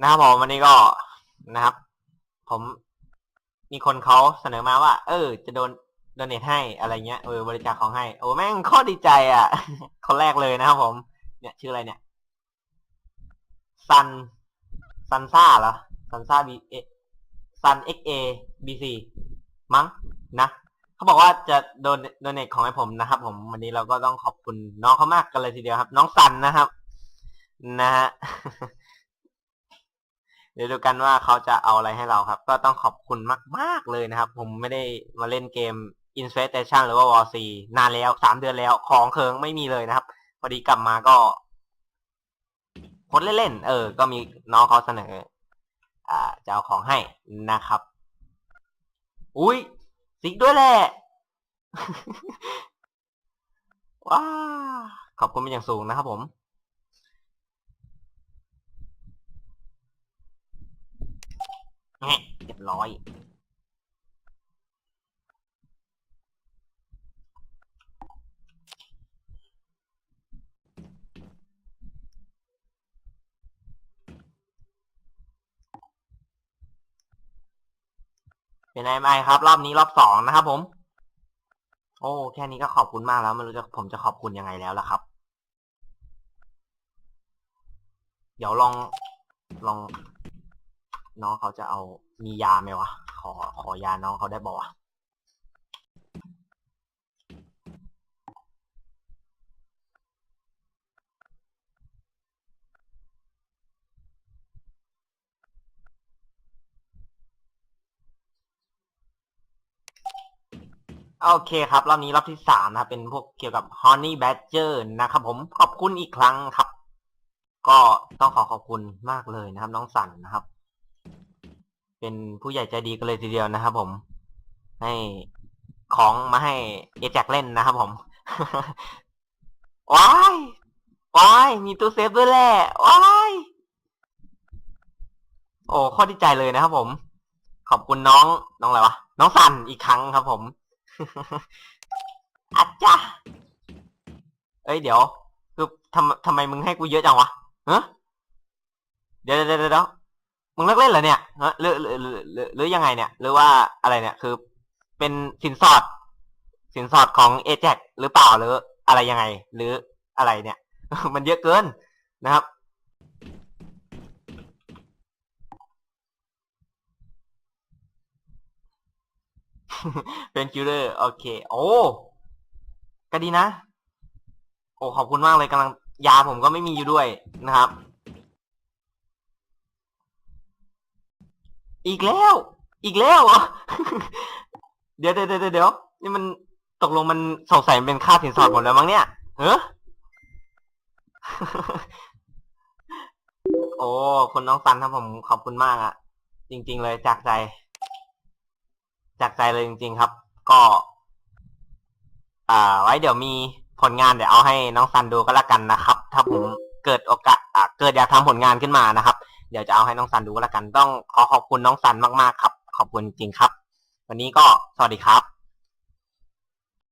นะครับผมวันนี้ก็นะครับ ผมมีคนเขาเสนอมาว่า เออ จะโดนโดนเนทให้อะไรเงี้ยเออบริจาคของให้ โอ้แม่งข้อดีใจอะ คนแรกเลยนะครับผม เนี่ย ชื่ออะไรเนี่ยซันซันซ่าเหรอซันซ่าบีเอซันเอ็กเอบีซีมั้งนะเขาบอกว่าจะโดนโดนเนทของให้ผมนะครับ ผมวันนี้เราก็ต้องขอบคุณน้องเขามากกันเลยทีเดียวครับ น้องซันนะครับ นะฮะ เดี๋ยวดูกันว่าเขาจะเอาอะไรให้เราครับ ก็ต้องขอบคุณมาก ๆเลยนะครับ ผมไม่ได้มาเล่นเกม Infestation หรือว่า War C นานแล้วสามเดือนแล้วของเคิงไม่มีเลยนะครับ พอดีกลับมาก็พดเล่นๆเออ ก็มีน้องเขาเสนอ อ่าจะเอาของให้นะครับ อุ้ยซิกด้วยแหละว้าขอบคุณเป็นอย่างสูงนะครับผม แงะเรียบร้อย เป็นไงไหมครับ รอบนี้รอบสองนะครับผม โอ้ แค่นี้ก็ขอบคุณมากแล้วไม่รู้จะผมจะขอบคุณยังไงแล้วล่ะครับ เดี๋ยวลองลอง น้องเขาจะเอามียาไหมวะ ขอขอยาน้องเขาได้บอกวะโอเคครับ รอบนี้รอบที่สามนะครับ เป็นพวกเกี่ยวกับ Honey Badger นะครับผมขอบคุณอีกครั้งครับ ก็ต้องขอขอบคุณมากเลยนะครับ น้องสันนะครับ เป็นผู้ใหญ่ใจดีกันเลยทีเดียวนะครับผม ให้ของมาให้เอแจ็คเล่นนะครับผมว้ายว้ายมีตู้เซฟด้วยแหละว้ายโอ้ข้อดีใจเลยนะครับผม ขอบคุณน้องน้องอะไรวะ น้องสันอีกครั้งครับผมอัจจ้ะเอ้ยเดี๋ยว คือทำทำไมมึงให้กูเยอะจังวะเฮ้ยเดี๋ยวเดี๋ยวเดี๋ยว มึงเลิกเล่นเหรอเนี่ยหรือหรือหรือหรือหรือยังไงเนี่ย หรือว่าอะไรเนี่ย คือเป็นสินสอด สินสอดของเอแจหรือเปล่าหรืออะไรยังไง หรืออะไรเนี่ย มันเยอะเกินนะครับ เป็นคิวเลอร์โอเค โอ้ก็ดีนะ โอ้ขอบคุณมากเลยกำลังยาผมก็ไม่มีอยู่ด้วยนะครับ อีกแล้ว อีกแล้วเหรอ เดี๋ยวเดี๋ยวเดี๋ยวเดี๋ยวนี่มันตกลงมันสงสัยมันเป็นค่าสินสอดหมดแล้วมั้งเนี่ยเฮ้อ โอ้ คนน้องซันครับผมขอบคุณมากอะจริง ๆ เลยจากใจ จากใจเลยจริง ๆ ครับ ก็ อ่า ไว้เดี๋ยวมีผลงานเดี๋ยวเอาให้น้องซันดูก็แล้วกันนะครับ ถ้าผมเกิดโอกาสอ่าเกิดอยากทำผลงานขึ้นมานะครับ เดี๋ยวจะเอาให้น้องซันดูก็แล้วกัน ต้องขอขอบคุณน้องซันมากๆครับ ขอบคุณจริงๆครับ วันนี้ก็สวัสดีครับ